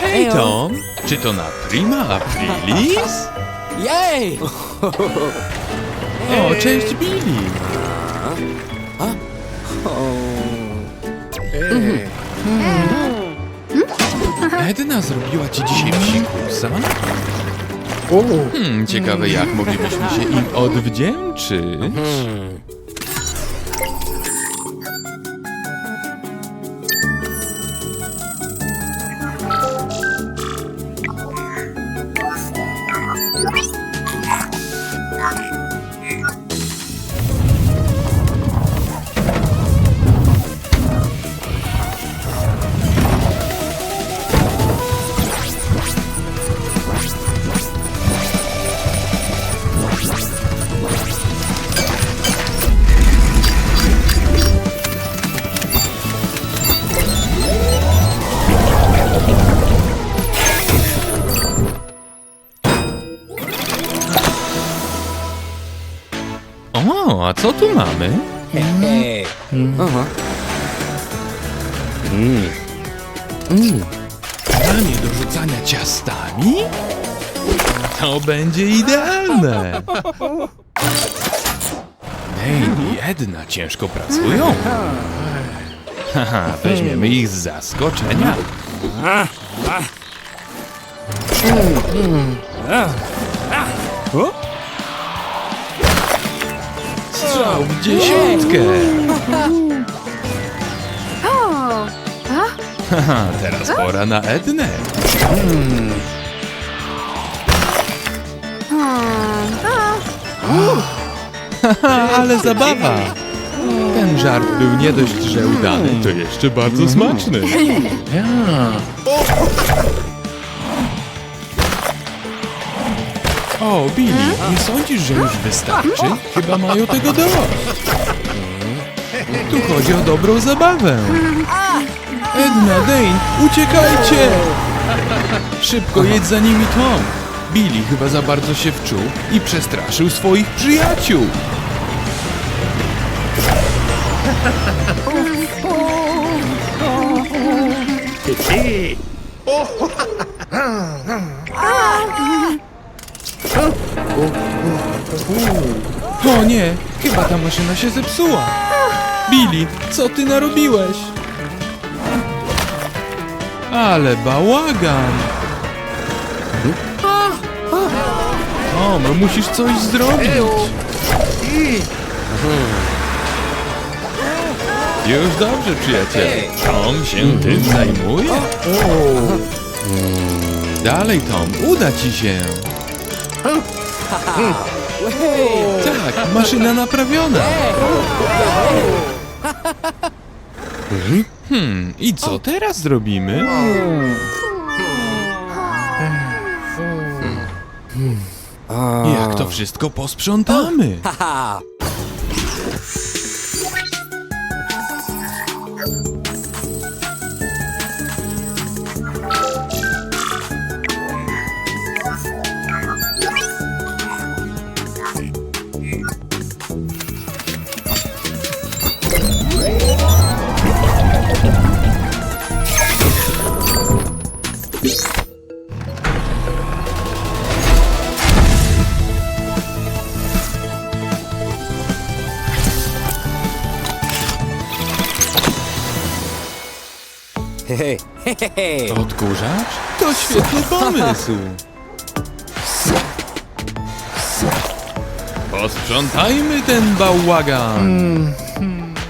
Hej Tom, czy to na prima aprilis? Jej! O, cześć Billy. Edna zrobiła ci dzisiaj psikusa? Hmm, ciekawe jak moglibyśmy się im odwdzięczyć. A co tu mamy? Hej! Aha. Planie do rzucania ciastami? To będzie idealne! Dane i Edna ciężko pracują. Haha, weźmiemy ich z zaskoczenia. Strzał w dziesiątkę! O! Haha, teraz pora na Ednę. Hmm. Haha, ale zabawa! Ten żart był nie dość, że udany, to jeszcze bardzo smaczny. O, Billy, nie sądzisz, że już wystarczy? Chyba mają tego dość. Tu chodzi o dobrą zabawę. Edna, Dane, uciekajcie! Szybko jedź za nimi Tom. Billy chyba za bardzo się wczuł i przestraszył swoich przyjaciół. O nie, chyba ta maszyna się zepsuła. Billy, co ty narobiłeś? Ale bałagan. O, no musisz coś zrobić. Już dobrze, przyjaciele. Tom się tym zajmuje. Dalej, Tom, uda ci się. Tak, maszyna naprawiona. Hmm, i co teraz zrobimy? Jak to wszystko posprzątamy? Hej! Odkurzacz? To świetny pomysł. Posprzątajmy ten bałagan.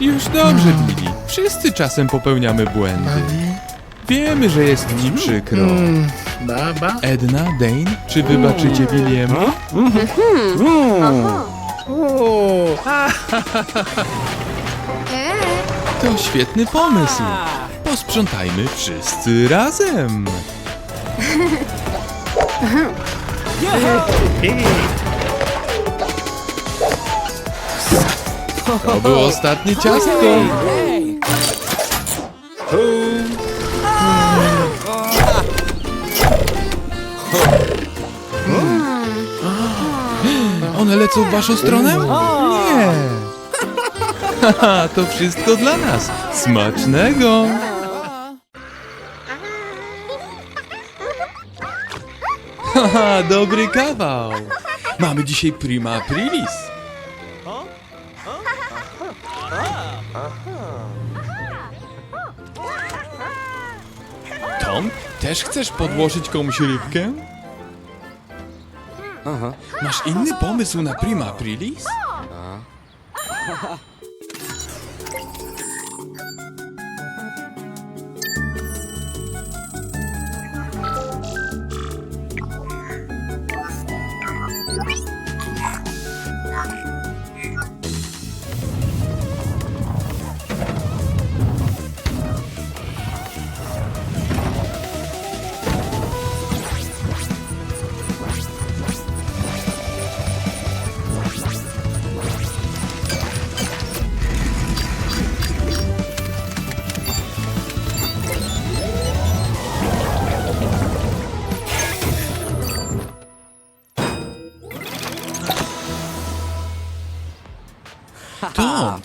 Już dobrze, Billy. Wszyscy czasem popełniamy błędy. Wiemy, że jest ci przykro. Baba? Edna, Dane, czy wybaczycie Williemu? E? To świetny pomysł. Posprzątajmy wszyscy razem. To było ostatnie ciastko. One lecą w waszą stronę? Nie. Haha, to wszystko dla nas. Smacznego. Haha, dobry kawał. Mamy dzisiaj prima aprilis. Tom, też chcesz podłożyć komuś rybkę? Aha. Masz inny pomysł na prima aprilis? Tom,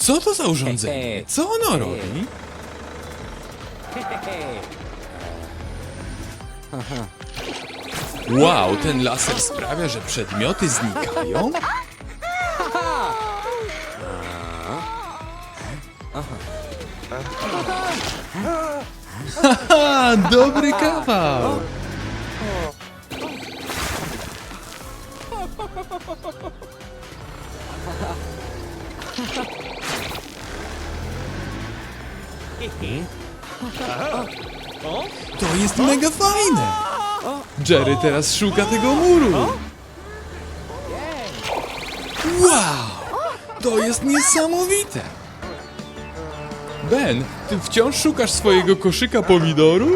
co to za urządzenie? Co ono robi? Wow, ten laser sprawia, że przedmioty znikają? Haha, dobry kawał! To jest mega fajne! Jerry teraz szuka tego muru! Wow! To jest niesamowite! Ben, ty wciąż szukasz swojego koszyka pomidoru?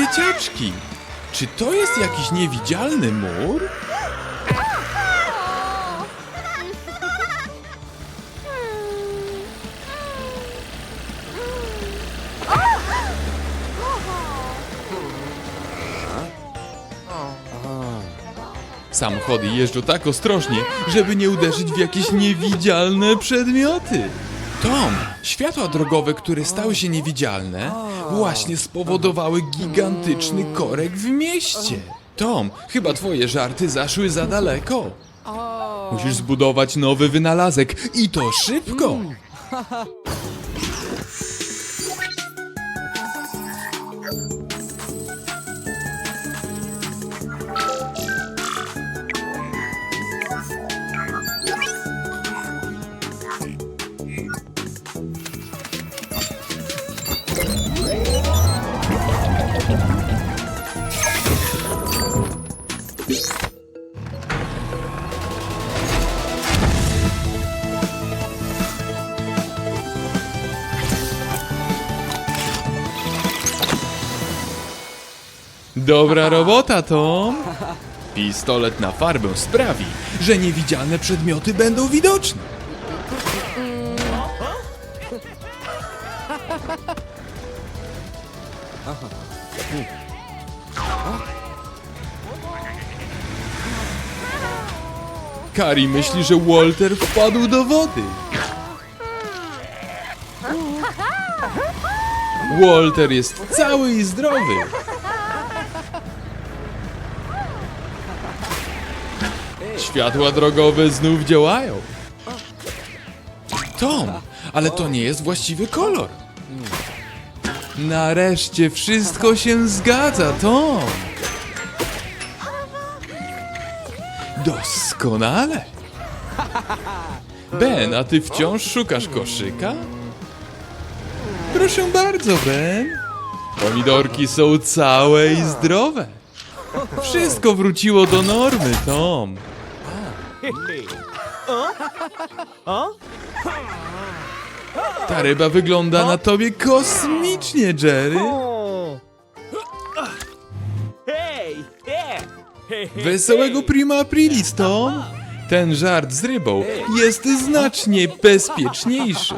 Dzieciaczki, czy to jest jakiś niewidzialny mur? Samochody jeżdżą tak ostrożnie, żeby nie uderzyć w jakieś niewidzialne przedmioty. Tom, światła drogowe, które stały się niewidzialne, właśnie spowodowały gigantyczny korek w mieście. Tom, chyba twoje żarty zaszły za daleko. Musisz zbudować nowy wynalazek i to szybko. Dobra robota, Tom. Pistolet na farbę sprawi, że niewidzialne przedmioty będą widoczne. Kari myśli, że Walter wpadł do wody. Walter jest cały i zdrowy. Światła drogowe znów działają. Tom, ale to nie jest właściwy kolor. Nareszcie wszystko się zgadza, Tom. Doskonale. Ben, a ty wciąż szukasz koszyka? Proszę bardzo, Ben. Pomidorki są całe i zdrowe. Wszystko wróciło do normy, Tom. Ta ryba wygląda na tobie kosmicznie, Jerry. Wesołego prima aprilis, Tom. Ten żart z rybą jest znacznie bezpieczniejszy.